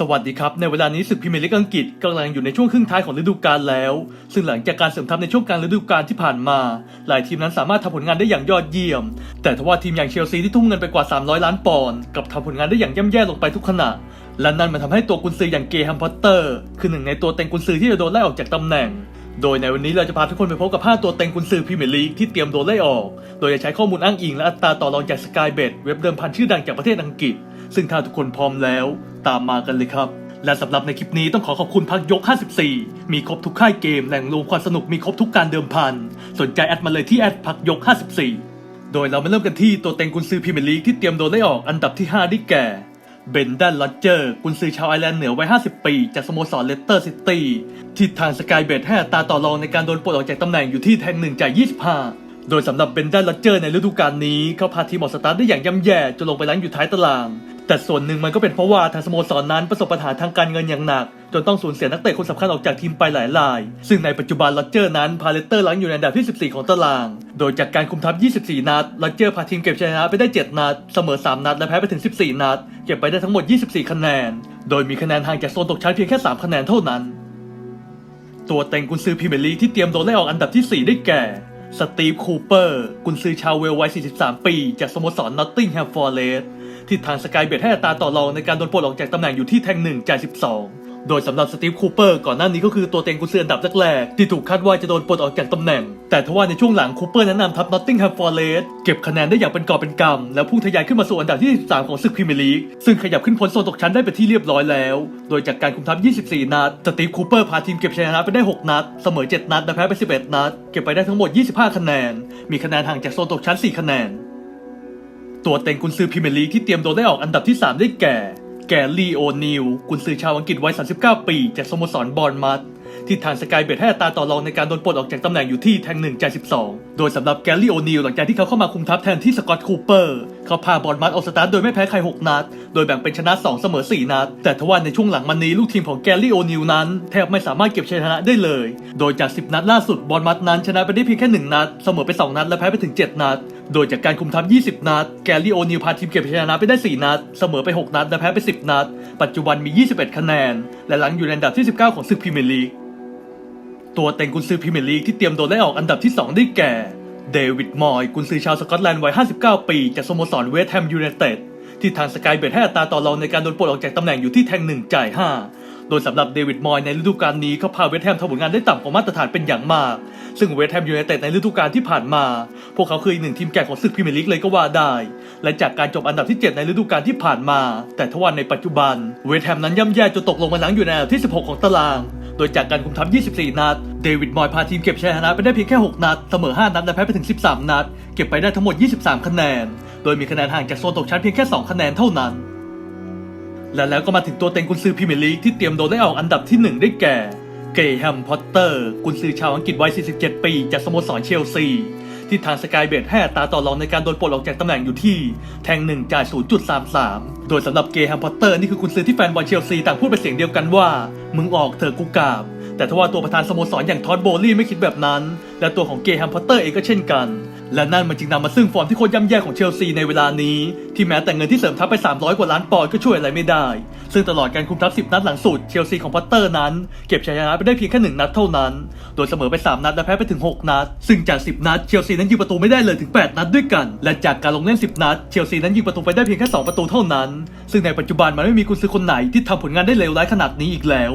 สวัสดีครับ ในเวลานี้ศึกพรีเมียร์ลีกอังกฤษกำลังอยู่ในช่วงครึ่งท้ายของฤดูกาลแล้ว ซึ่งหลังจากการเสริมทัพในช่วงกลางฤดูกาลที่ผ่านมา หลายทีมนั้นสามารถทำผลงานได้อย่างยอดเยี่ยม แต่ทว่าทีมอย่างเชลซีที่ทุ่มเงินไปกว่า 300 ล้านปอนด์กับทำผลงานได้อย่างย่ำแย่ลงไปทุกขณะ และนั่นมันทำให้ตัวกุนซืออย่างเกย์ฮัมพอตเตอร์ คือหนึ่งในตัวเต็งกุนซือที่จะโดนไล่ออกจากตำแหน่งโดยในวันนี้เราจะพาทุกคนไปพบกับ 5 ตัวเต็งกุนซือพรีเมียร์ลีกที่เตรียมโดนไล่ออก โดยจะใช้ข้อมูลอ้างอิงและอัตราต่อรองจากสกายเบดเว็บเดิมพันชื่อดังจากประเทศอังกฤษ ซึ่งถ้าทุกคนพร้อมแล้ว ตามมากันเลยครับ และสำหรับในคลิปนี้ต้องขอขอบคุณพักยก 54 มีครบทุกค่ายเกมแหล่งรวมความสนุกมีครบทุกการเดิมพัน สนใจแอดมาเลยที่แอดพักยก 54 โดยเรามาเริ่มกันที่ตัวเต็งกุนซือพรีเมียร์ลีกที่เตรียมโดนไล่ออกอันดับที่ 5 ได้แก่เบนดันลอเจอร์กุนซือชาวไอร์แลนด์เหนือวัย 50 ปี จากสโมสรเลสเตอร์ซิตี้ที่ทางสกายเบดให้อัตราต่อรองในการโดนปลดออกจากตำแหน่งอยู่ที่แทงหนึ่งจ่าย 25 โดยสำหรับเบนดันลอเจอร์ในฤดูกาลนี้ เขาพาทีมออกสตาร์ทได้อย่างย่ำแย่จนลงไปล้างอยู่ท้ายตาราง แต่ส่วนหนึ่งมันก็เป็นเพราะว่าทางสโมสรนั้นประสบปัญหาทางการเงินอย่างหนัก จนต้องสูญเสียนักเตะคนสำคัญออกจากทีมไปหลายราย ซึ่งในปัจจุบันลอเจอร์นั้นพาเลสเตอร์ล้างอยู่ในอันดับที่ 14 ของตาราง โดยจากการคุมทัพ 24 นัดลอเจอร์พาทีมเก็บชนะไปได้ 7 นัด เสมอ 3 นัด และแพ้ไปถึง 14 นัด เก็บไปได้ทั้งหมด 24 คะแนน โดยมีคะแนนห่างจากโซนตกชั้นเพียงแค่ 3 คะแนนเท่านั้น ตัวเต็งกุนซือพรีเมียร์ลีกที่เตรียมโดนไล่ออกอันดับที่ 4 ได้แก่สตีฟคูเปอร์กุนซือชาวเวลวัย 43 ปี จากสโมสรนอตติงแฮมฟอร์เรส ที่ทางสกายเบดให้อัตราต่อรองในการโดนปลดออกจากตำแหน่งอยู่ที่แทงหนึ่งจ่าย12 โดยสำหรับสตีฟคูเปอร์ก่อนหน้านี้ก็คือตัวเต็งกุนซืออันดับแรกๆที่ถูกคาดว่าจะโดนปลดออกจากตำแหน่ง แต่ทว่าในช่วงหลังคูเปอร์แนะนำทัพนอตติงแฮมฟอร์เรสเก็บคะแนนได้อย่างเป็นกอบเป็นกำแล้วพุ่งทะยานขึ้นมาสู่อันดับที่13ของศึกพรีเมียร์ลีกซึ่งขยับขึ้นพ้นโซนตกชั้นได้เป็นที่เรียบร้อยแล้ว โดยจากการคุมทัพ 24 นัดสตีฟคูเปอร์พาทีมเก็บชัยชนะไปได้ 6 นัด เสมอ 7 นัดและแพ้ไป 11 นัด เก็บไปได้ทั้งหมด 25 คะแนน มีคะแนนห่างจากโซนตกชั้น 4 คะแนน ตัวเต็งกุนซือพรีเมียร์ลีกที่เตรียมโดนได้ออกอันดับที่ 3 ได้แก่ แกลลี่โอนิลกุนซือชาวอังกฤษวัย 39 ปี จากสโมสรบอร์นมัธที่ทางสกายเบดให้อัตราต่อรองในการโดนปลดออกจากตำแหน่งอยู่ที่แทงหนึ่งจ่าย12 โดยสำหรับแกลลี่โอนิลหลังจากที่เขาเข้ามาคุมทัพแทนที่สกอตคูเปอร์ เขาพาบอร์นมัธออกสตาร์ทโดยไม่แพ้ใคร 6 นัด โดยแบ่งเป็นชนะ 2 เสมอ 4 นัด แต่ทว่าในช่วงหลังมันนี้ลูกทีมของแกลลี่โอนิลนั้น แทบไม่สามารถเก็บชัยชนะได้เลย โดยจาก 10 นัดล่าสุดบอร์นมัธนั้นชนะไปได้เพียงแค่ 1 นัด เสมอไป 2 นัดและแพ้ไปถึง 7 นัด โดยจากการคุมทัพ 20 นัด แกลลี่โอนิลพาทีมเก็บชัยชนะไปได้ 4 นัด เสมอไป 6 นัดและแพ้ไป 10 นัด ปัจจุบันมี 21 คะแนน และหลังอยู่ในอันดับที่ 19 ของศึกพรีเมียร์ลีกตัวเต็งกุนซือพรีเมียร์ลีกที่เตรียมโดนไล่ออกอันดับที่ 2 ได้แก่ เดวิดมอยกุนซือชาวสกอตแลนด์วัย 59 ปี จากสโมสรเวสต์แฮมยูไนเต็ดที่ทางสกายเบดให้อัตราต่อรองในการโดนปลดออกจากตำแหน่งอยู่ที่แทงหนึ่งจ่าย 5 โดยสำหรับเดวิดมอยในฤดูกาลนี้เขาพาเวสต์แฮมทำผลงานได้ต่ำกว่ามาตรฐานเป็นอย่างมาก ซึ่งเวสต์แฮมยูไนเต็ดในฤดูกาลที่ผ่านมา พวกเขาคืออีกหนึ่งทีมแก่ของศึกพรีเมียร์ลีกเลยก็ว่าได้ และจากการจบอันดับที่ 7 ในฤดูกาลที่ผ่านมา แต่ทว่าในปัจจุบันเวสต์แฮมนั้นย่ำแย่จนตกลงมาหลังอยู่ในอันดับที่ 16 ของตาราง โดยจากการคุมทัพ 24 นัด เดวิดมอยพาทีมเก็บชัยชนะไปได้เพียงแค่ 6 นัด เสมอ 5 นัดและแพ้ไปถึง 13 นัด เก็บไปได้ทั้งหมด 23 คะแนน โดยมีคะแนนห่างจากโซนตกชั้นเพียงแค่ 2 คะแนนเท่านั้น และแล้วก็มาถึงตัวเต็งกุนซือพรีเมียร์ลีกที่เตรียมโดนได้ออกอันดับที่ 1 ได้แก่ เกย์แฮมพอตเตอร์ กุนซือชาวอังกฤษวัย 47 ปี จากสโมสรเชลซี ที่ทางสกายเบดให้อัตราต่อรองในการโดนปลดออกจากตำแหน่งอยู่ที่ แทง1จ่าย 0.33 โดยสำหรับเกย์แฮมพอตเตอร์นี่คือคุณซื้อที่แฟนบอลเชลซีต่างพูดเป็นเสียงเดียวกันว่า มึงออกเถอะกูกราบ แต่ทว่าตัวประธานสโมสรอย่างทอดโบลี่ไม่คิดแบบนั้น และตัวของเกย์แฮมพอตเตอร์เองก็เช่นกัน และนั่นมันจึงนำมาซึ่งฟอร์มที่โคตรย่ำแย่ของเชลซีในเวลานี้ ที่แม้แต่เงินที่เสริมทัพไป 300 กว่าล้านปอนด์ก็ช่วยอะไรไม่ได้ ซึ่งตลอดการคุมทัพ 10 นัดหลังสุดเชลซีของพอตเตอร์นั้น เก็บชัยชนะไปได้เพียงแค่หนึ่งนัดเท่านั้น โดยเสมอไป 3 นัดและแพ้ไปถึง 6 นัด ซึ่งจาก 10 นัดเชลซีนั้นยิงประตูไม่ได้เลยถึง 8 นัดด้วยกัน และจากการลงเล่น 10 นัดเชลซีนั้นยิงประตูไปได้เพียงแค่2ประตูเท่านั้น ซึ่งในปัจจุบันมันไม่มีกุนซือคนไหนที่ทำผลงานได้เลวร้ายขนาดนี้อีกแล้ว